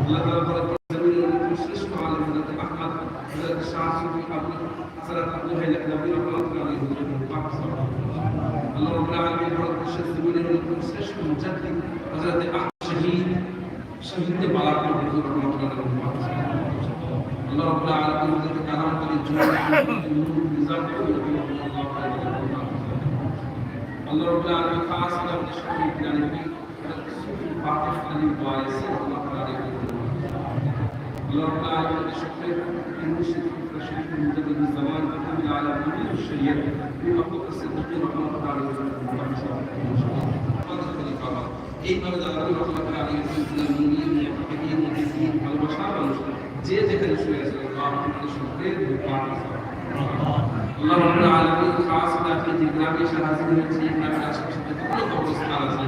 আল্লাহ তাআলা বলেন শ্রেষ্ঠ আলেম হযরত আহমদ হযরত শাহসুফি আবু হযরত আবু হাইলা নবী রাহমাতুল্লাহ আলাইহি পাক আল্লাহ রাব্বুল আলামিন হযরত শ্রেষ্ঠ জীবনের অন্যতম শ্রেষ্ঠ মুজাদ্দিদ হযরত আহমদ শহীদ শহীদ বালাক নবী রাহমাতুল্লাহ আলাইহি পাক আল্লাহ রাব্বুল আলামিন হযরত কালাম করি জুনুদ নিজাম আল্লাহ রাব্বুল আলামিন খাস করে আমাদের সকলকে জানিয়ে ফাতিহ আলী ওয়াইসি রহমাতুল্লাহ আলাইহি الله رب العالمين الشكر المرشد في الشيخ مجدد الزمان وكل على جميع الشريعة بمحبوب الصديق رحمه الله عليه এইভাবে যারা রহমত আলী ইসলাম মুনির মুতাফিকিন মুতাফিকিন ভালোবাসার মানুষ যে যেখানে শুয়ে আছে আপনাদের সকলের দোয়া আল্লাহ রাব্বুল আলামিন খাস করে আপনি যে গ্রামে এসে হাজির হয়েছে এই গ্রামের আশেপাশে যতগুলো কবরস্থান আছে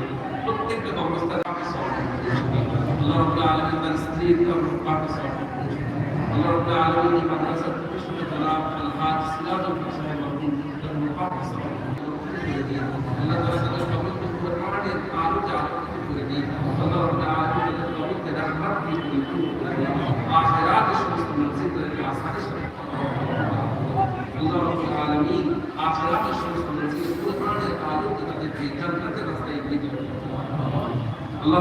আল্লাহ রাব্বুল আলামিন এই মাদ্রাসার প্রতিষ্ঠাতা জনাব আল-হাজ সিরাজুল হক সাহেব মরহুম তার পাক সব আল্লাহ তাআলা তাদের কবরকে কোরআনের আলোতে আলোকিত করে দিন। আল্লাহ রাব্বুল আলামিন তাদের কবরকে রহমত দিয়ে পরিপূর্ণ করে দিন। আখিরাতে সমস্ত মসজিদগুলোকে আসানের সাথে আল্লাহ রাব্বুল আলামিন আখিরাতের সমস্ত মসজিদ কোরআনের আলোতে তাদেরকে জান্নাতের রাস্তায় এগিয়ে দিন আল্লাহ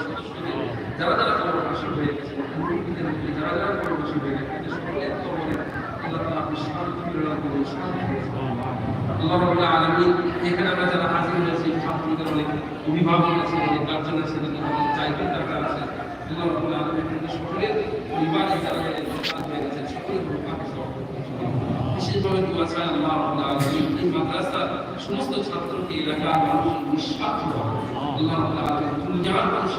সদস্যদের যারা যারা হয়ে গেছে যারা এখানে আমরা যারা হাজির অভিভাবক আছে অনেক আছে অনেক টাকা আছে আল্লাহ সকলের পরিবারে যারা হয়ে গেছে সকলের বিশেষভাবে দোয়া চাই আল্লাহ রাব্বুল আলামিন। এই মাদ্রাসার সমস্ত ছাত্রকে এলাকার মানুষ নিঃস্বার্থ আল্লাহ রাব্বুল দুনিয়ার মানুষ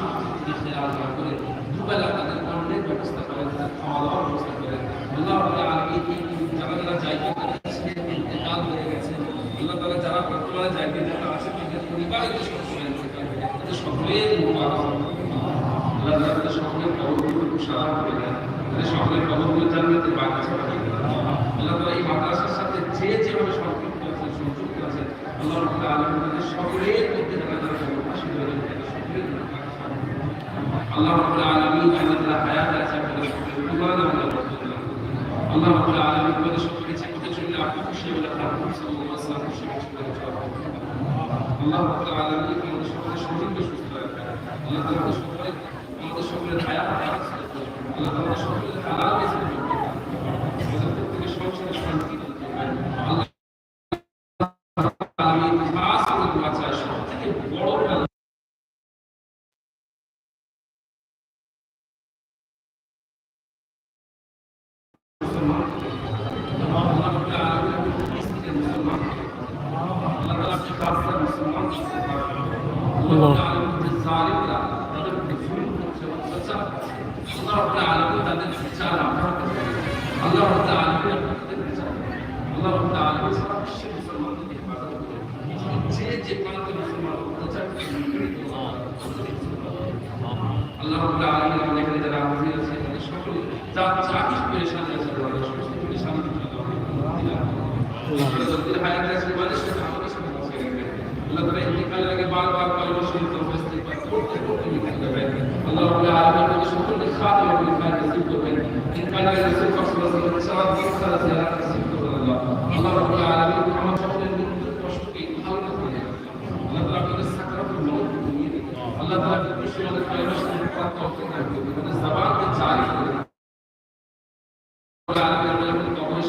থেকে খেয়াল করে দুবেলা তাদের অন্যের ব্যবস্থা করে খাওয়া দাওয়ার ব্যবস্থা করে আল্লাহ রাব্বুল আলামিন যারা যারা জায়গা ইন্তেকাল হয়ে গেছে, আল্লাহ তাআলা যারা বর্তমানে জায়গায় যারা আছে তাদের গেছে তাদের সকলের মুবারক। আল্লাহ তাদের সকলের কবরগুলো সারা করে দেন সকলের কবরগুলো জান্নাতের বাগিচা দেন। আল্লাহ তাআলা এই মাদ্রাসার সাথে যে যেভাবে সম্পৃক্ত আছে, সংযুক্ত আছে আল্লাহ রাব্বুল আলামিন তাদের সকলের মধ্যে যারা যারা কবরবাসী হয়ে গেছে তাদের সকলের আল্লাহ রাব্বুল আলামিন আল্লাহ হায়াত আছে, আপনাদের সকলের ইমান আমাদের আল্লাহ রাব্বুল আলামিন আমাদের সকলকে চেপে চললে আপনি খুশি হলে আপনি সাল্লাল্লাহু আলাইহি ওয়াসাল্লাম খুশি হয়ে আল্লাহ রাব্বুল আলামিন আমাদের সকলের শরীরকে সুস্থ রাখবেন আল্লাহ তাআলা আল্লাহ রাব্বুল আলামিন আমাদের এখানে যারা হাজির আছে তাদের সকলে যা যা তাআলা ইন্তিকালের আগে বারবার কলমা শরীফ উপস্থিত করতে করতে লিখতে দেবেন আল্লাহ রাব্বুল আলামিন আমাদের সকলকে খাতে হবে খাতে নসিব করবেন ইন্তিকালের রাসূল সাল্লাল্লাহু আলাইহি ওয়াসাল্লাম বরকত জিয়ারত নসিব করবেন আল্লাহ। আল্লাহ রাব্বুল আলামিন আমার সকলের মৃত্যুর কষ্টকে হালকা করে আল্লাহ তাআলা আপনাদের সাকরাতুল মউত নিয়ে দিন। আল্লাহ তাআলা আমাদের কলমা শরীফ পাক করতে থাকবে আমাদের জবানকে জারি করে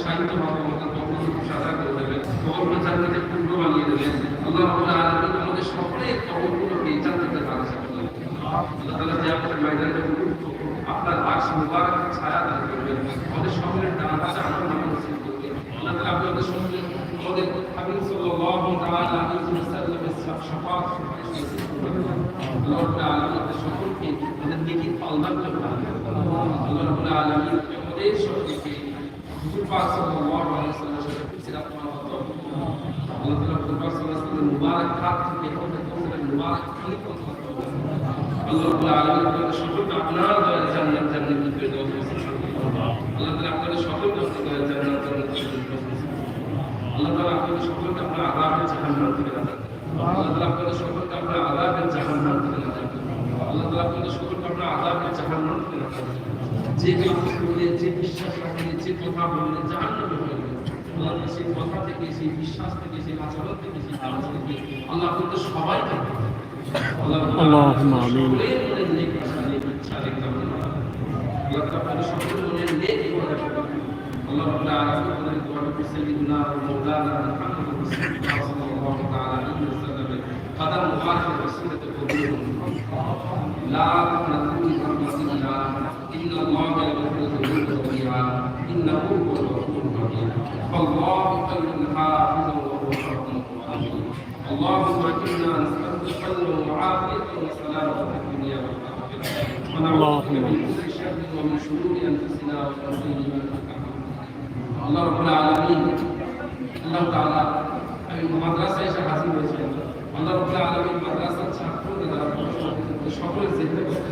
সাহিত্য আমাদের কবর সাজা করে দেবেন কবরগুলো জান্নাতে পূর্ণ বানিয়ে দেবেন আল্লাহ রাব্বুল আলামিন আমাদের সকলের কবরগুলোকে জান্নাতের বাগিচা করে দেবেন আল্লাহ তাআলা আমাদের ময়দানে আপনার আশ মুবারক ছায়া দান করবেন আমাদের সকলের হাতে আনন্দ নসিব করবেন আল্লাহ তাআলা আপনি আমাদের সকলকে আমাদের হাবিব সাল্লাল্লাহু তাআলা আলাইহি ওয়াসাল্লামের শাফাত আল্লাহ আলামিন আমাদের সকলকে আমাদের নেকির পালনার জন্য আল্লাহ রাব্বুল আলামিন আমাদের সকলকে হুজুর পাক সাল্লাল্লাহু আলাইহি ওয়াসাল্লামের সাথে ফিসরাত মাওয়া আল্লাহ তাআলা হুজুর পাক সাল্লাল্লাহু আলাইহি ওয়াসাল্লামের মুবারক হাত থেকে আল্লাহ সকলকে আপনার দয়ায় জান্নাত সকলকে আপনার দয়ায় জান্নাত করুন আল্লাহ তাআলা আপনাদের সকলকে আপনার আযাবের জাহান্নাম থেকে নাজাত যে বিশ্বাস রাখলে যে কথা বললে জাহান্নামে হয়ে আল্লাহ তাআলা সেই কথা থেকে সেই বিশ্বাস থেকে সেই আচরণ থেকে সেই কাজ থেকে আল্লাহ আপনাদের সবাইকে اللهم آمين। الله رب العالمين ونبي سيدنا ومولانا محمد رسول الله صلى الله تعالى عليه وسلم قدم مبارك وسيلة قبول لا تقنطوا من رحمة الله إن الله يغفر الذنوب جميعا إنه هو الغفور الرحيم فالله خير حافظا وهو الرحمن الرحيم اللهم انا نسالك الخير والعافيه والسلامه في الدنيا والاخره ونعوذ بك من كل شر ومن شرور انفسنا ومن سيئات আল্লাহ রব্বুল আলামিন আল্লাহ তাআলা আমি মাদ্রাসায় এসে হাজির হয়েছি আল্লাহ রব্বুল আলামিন মাদ্রাসার ছাত্রদের দ্বারা পড়াশোনা করতে সকলের জেনে করতে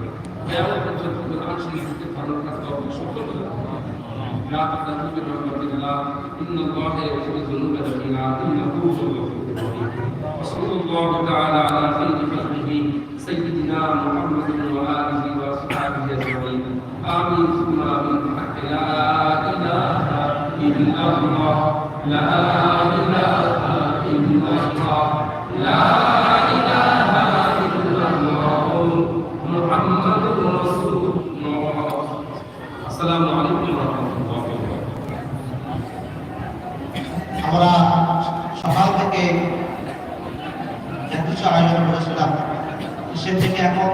لا الله إن الله يغفر الذنوب وصلى الله تعالى على خير سيدنا محمد وأصحابه لا إله إلا الله لا إله থেকে এখন